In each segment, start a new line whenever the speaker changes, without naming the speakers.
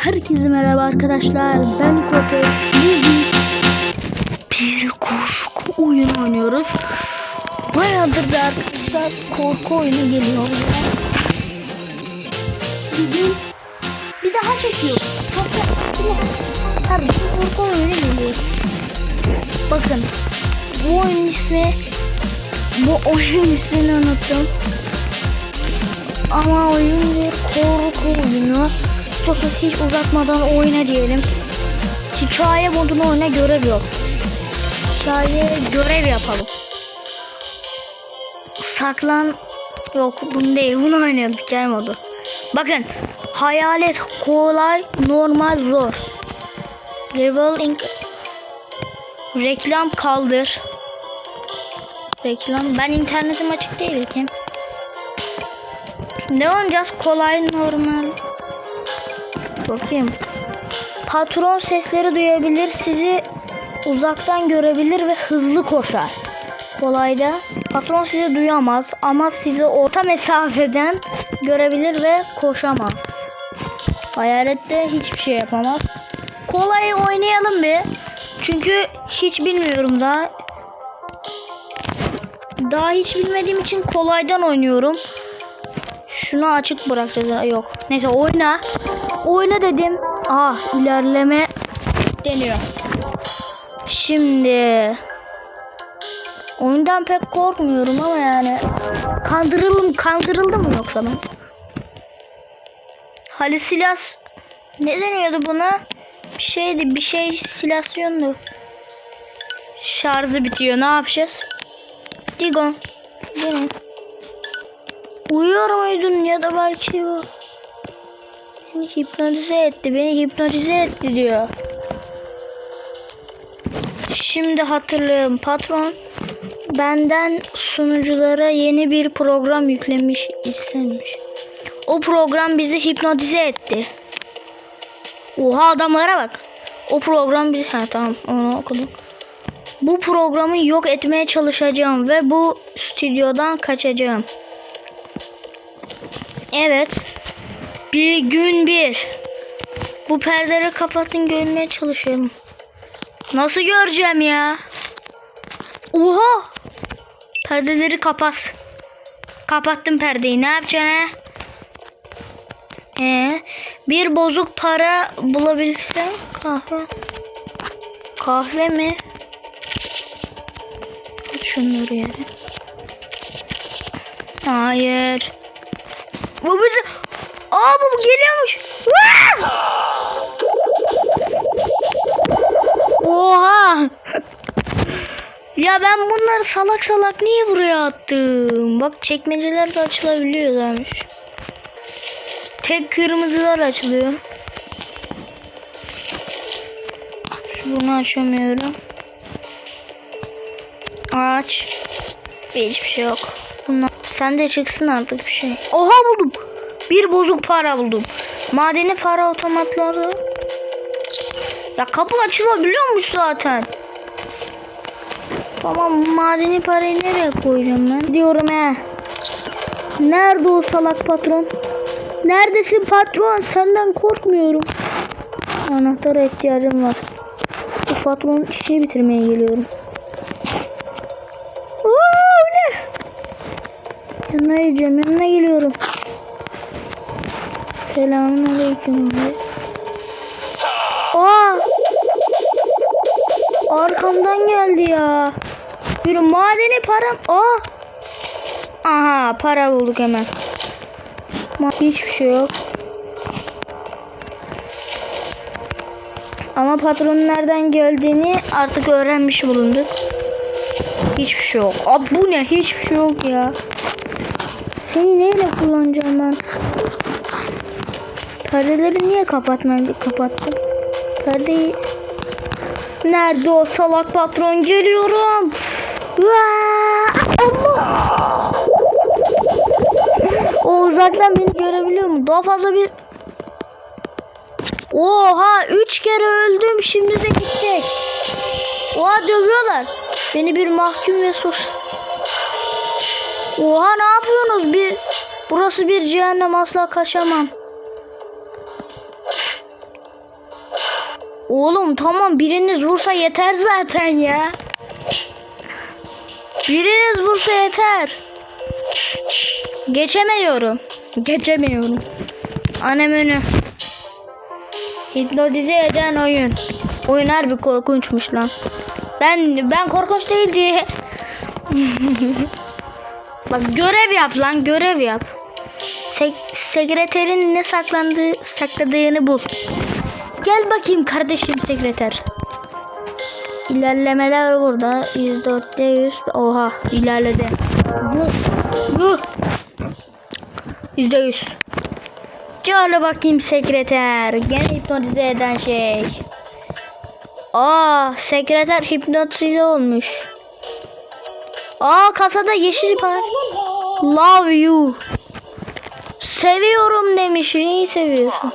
Herkese merhaba arkadaşlar. Ben. Bugün bir korku oyunu oynuyoruz. Bayağıdır da arkadaşlar korku oyunu geliyor. Bugün bir daha çekiyoruz. Çok Kardeşim korku oyunu geliyor. Bakın bu oyunun ismi bu oyunun ismini unuttum. Ama oyun bir korku oyunu. Sofrası hiç uzatmadan oyna diyelim. Hikaye modunu oyna görev yok. Hikaye görev yapalım. Saklan yok bunu değil bunu oynayalım hikaye modu. Bakın hayalet kolay normal zor. Level in reklam kaldır. Reklam ben internetim açık değil ki. Ne oynayacağız? Kolay, normal. Bakayım. Patron sesleri duyabilir, sizi uzaktan görebilir ve hızlı koşar. Kolayda patron sizi duyamaz ama sizi orta mesafeden görebilir ve koşamaz. Hayalette hiçbir şey yapamaz. Kolayı oynayalım bir. Çünkü hiç bilmiyorum daha. Daha hiç bilmediğim için kolaydan oynuyorum. Şunu açık bırakacağız. Yok. Neyse oyna. Oyna dedim. Aa ilerleme deniyor. Şimdi oyundan pek korkmuyorum ama yani kandırıldım kandırıldım mı yoksa ben? Halüsilas ne deniyordu buna? Bir şeydi bir şey silasyondu. Şarjı bitiyor. Ne yapacağız? Digon. Mi? Uyuyor muydun ya da belki o beni hipnotize etti, beni hipnotize etti diyor. Şimdi hatırlıyorum patron benden sunuculara yeni bir program yüklemiş istemiş. O program bizi hipnotize etti. Oha adamlara bak. O program bizi... Ha tamam onu okudum. Bu programı yok etmeye çalışacağım ve bu stüdyodan kaçacağım. Evet. Bir gün bir. Bu perdeleri kapatın görmeye çalışıyorum. Nasıl göreceğim ya? Oha! Perdeleri kapat. Kapattım perdeyi. Ne yapacaksın he? Ee, bir bozuk para bulabilsem kahve. Kahve mi? At şunları yere. Hayır. Aa bu geliyormuş. Oha. ya ben bunları salak salak niye buraya attım? Bak çekmeceler de açılabiliyorlarmış. Tek kırmızılar açılıyor. Bunu açamıyorum. Aç. Hiçbir şey yok. Bunlar. Sen de çıksın artık bir şey. Oha buldum. Bir bozuk para buldum. Madeni para otomatları. Ya kapı açılabiliyormuş zaten. Tamam madeni parayı nereye koyacağım ben? Gidiyorum he. Nerede o salak patron? Neredesin patron? Senden korkmuyorum. Anahtara ihtiyacım var. Bu patronun işini bitirmeye geliyorum. Oo, ne? Yanına gideceğim. Yanına geliyorum. Selamun aleyküm. Aa! Arkamdan geldi ya. Bir madeni param. Aa! Aha para bulduk hemen. Hiçbir şey yok. Ama patronun nereden geldiğini artık öğrenmiş bulunduk. Hiçbir şey yok. Abi bu ne? Hiçbir şey yok ya. Seni neyle kullanacağım ben? Perdeleri niye kapatmayı kapattım? Perdeyi... Nerede o salak patron? Geliyorum. Allah! O uzaktan beni görebiliyor mu? Daha fazla bir... Oha! Üç kere öldüm. Şimdi de gidecek. Oha dövüyorlar. Beni bir mahkum ve sus. Oha ne yapıyorsunuz? Bir... Burası bir cehennem asla kaçamam. Oğlum tamam biriniz vursa yeter zaten ya. Biriniz vursa yeter. Geçemiyorum. Geçemiyorum. Ana menü. Hipnotize eden oyun. Oyun harbi korkunçmuş lan. Ben ben korkunç değil diye. Bak görev yap lan görev yap. Sek sekreterin ne saklandığı sakladığını bul. Gel bakayım kardeşim sekreter. İlerlemeler burada. 104'te 100. Oha ilerledi. Bu. Bu. %100. Gel bakayım sekreter. Gene hipnotize eden şey. Aa sekreter hipnotize olmuş. Aa kasada yeşil var. Love you. Seviyorum demiş. Neyi seviyorsun?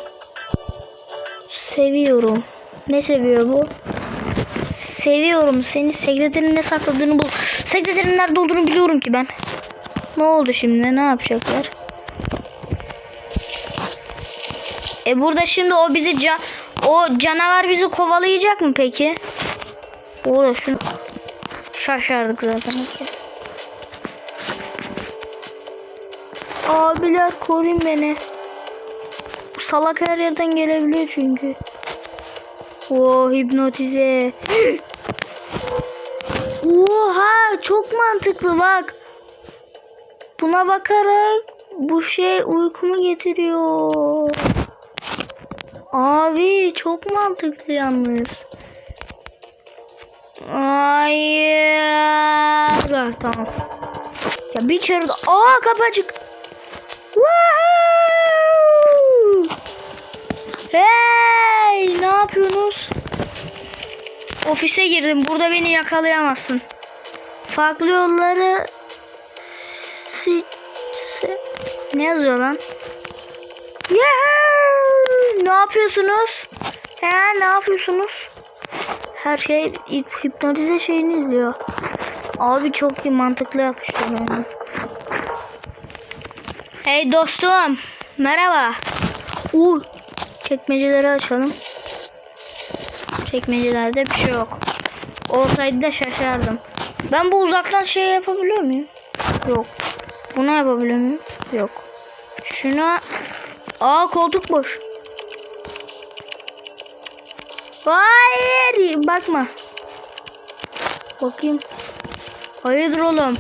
Seviyorum. Ne seviyor bu? Seviyorum seni. Sekreterin ne sakladığını bul. Sekreterin nerede olduğunu biliyorum ki ben. Ne oldu şimdi? Ne yapacaklar? E burada şimdi o bizi ca o canavar bizi kovalayacak mı peki? Orada şunu şaşardık zaten. Abiler koruyun beni. Salak her yerden gelebiliyor çünkü. Oo hipnotize. Oha çok mantıklı bak. Buna bakarak bu şey uykumu getiriyor. Abi çok mantıklı yalnız. Hayır. Ha, tamam. Ya bir daha. Aa kapacık. Woohoo! Hey ne yapıyorsunuz? Ofise girdim. Burada beni yakalayamazsın. Farklı yolları ne yazıyor lan? Yahoo! Ne yapıyorsunuz? He ne yapıyorsunuz? Her şey hip- hipnotize şeyini izliyor. Abi çok iyi mantıklı yapmışlar onu. Hey dostum. Merhaba. Uy. Çekmeceleri açalım. Çekmecelerde bir şey yok. Olsaydı da şaşardım. Ben bu uzaktan şey yapabiliyor muyum? Yok. Bunu yapabiliyor muyum? Yok. Şuna... Aa koltuk boş. Hayır. Bakma. Bakayım. Hayırdır oğlum?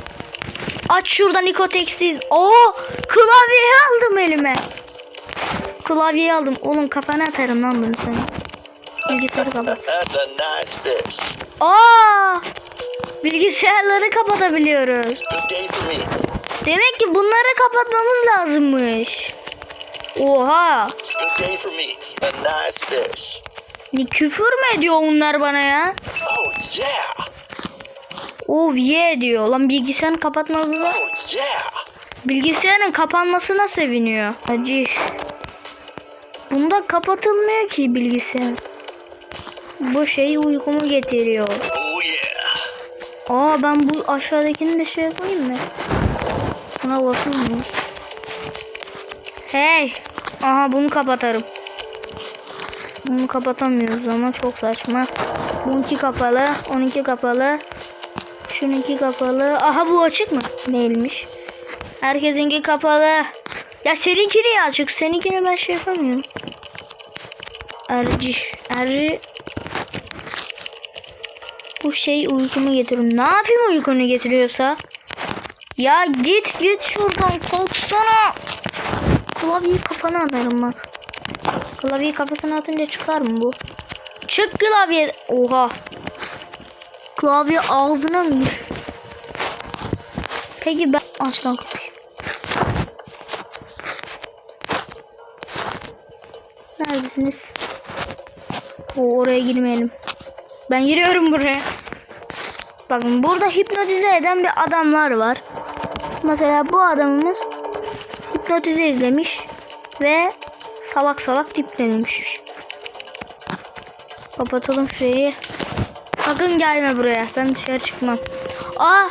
Aç şuradan Nikotexiz. Oo, klavyeyi aldım elime. Klavyeyi aldım. Oğlum kafana atarım lan bunu sen. Bilgisayarı kapat.
That's a nice fish.
Aa! Bilgisayarları kapatabiliyoruz. Demek ki bunları kapatmamız lazımmış. Oha! Ne küfür mü ediyor onlar bana ya?
Oh yeah.
Oh yeah diyor. Lan bilgisayarın kapatmasına,
Oh yeah.
bilgisayarın kapanmasına seviniyor. Acı. Bunda kapatılmıyor ki bilgisayar. Bu şey uykumu getiriyor.
Oh.
Aa ben bu aşağıdakini de şey yapayım mı? Buna basayım mı? Hey! Aha bunu kapatarım. Bunu kapatamıyoruz ama çok saçma. Bununki kapalı, onunki kapalı. Şununki kapalı. Aha bu açık mı? Değilmiş. Herkesinki kapalı. Ya seninki niye açık? Seninkini ben şey yapamıyorum. Erci. Erci. Bu şey uykumu getiriyor. Ne yapayım uykunu getiriyorsa? Ya git git şuradan kalksana. Klavyeyi kafana atarım bak. Klavyeyi kafasına atınca çıkar mı bu? Çık klavye. Oha. Klavye ağzına mı? Peki ben aç lan kapıyı. Neredesiniz? O oraya girmeyelim. Ben giriyorum buraya. Bakın burada hipnotize eden bir adamlar var. Mesela bu adamımız hipnotize izlemiş ve salak salak diplenmiş. Kapatalım şeyi. Sakın gelme buraya. Ben dışarı çıkmam. Aa!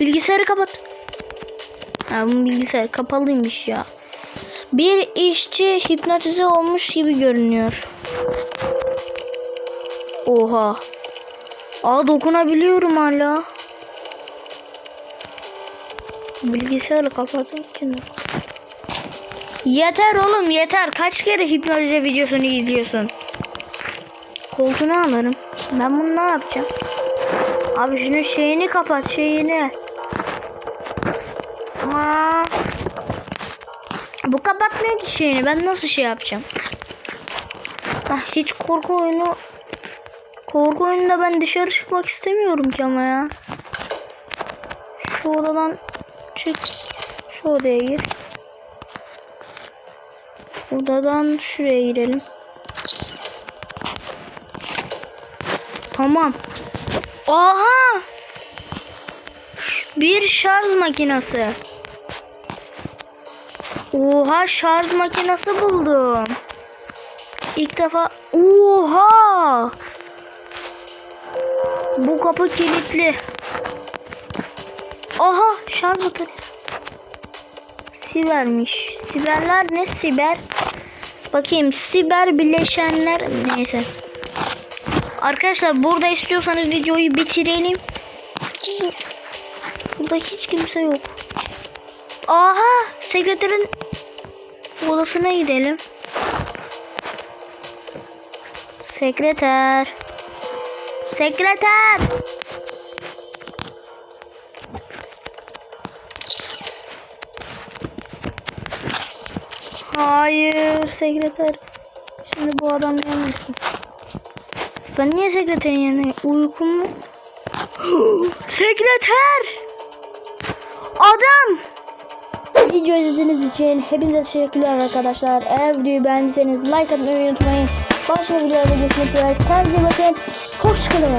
Bilgisayarı kapat. Ha, bunun bilgisayar kapalıymış ya. Bir işçi hipnotize olmuş gibi görünüyor. Oha. Aa dokunabiliyorum hala. Bilgisayarı kapatın için. Yeter oğlum yeter. Kaç kere hipnotize videosunu izliyorsun? Koltuğunu alırım. Ben bunu ne yapacağım? Abi şunun şeyini kapat şeyini. Aa. Bu kapatmıyor ki şeyini. Ben nasıl şey yapacağım? Ah, hiç korku oyunu korku oyununda ben dışarı çıkmak istemiyorum ki ama ya. Şu odadan çık. Şu odaya gir. Odadan şuraya girelim. Tamam. Aha! Bir şarj makinesi. Oha şarj makinesi buldum. İlk defa oha! Bu kapı kilitli. Aha şarj bataryası. Sibermiş. Siberler ne siber? Bakayım siber bileşenler neyse. Arkadaşlar burada istiyorsanız videoyu bitirelim. Burada hiç kimse yok. Aha sekreterin odasına gidelim. Sekreter. Sekreter. Hayır sekreter. Şimdi bu adam gelmesin. Ben niye sekreterin yanına uykum mu? sekreter! Adam! Video izlediğiniz için hepinize teşekkürler arkadaşlar. Eğer videoyu beğendiyseniz like atmayı unutmayın. Başka videolarda görüşmek üzere. Kendinize bakın. Hoşçakalın.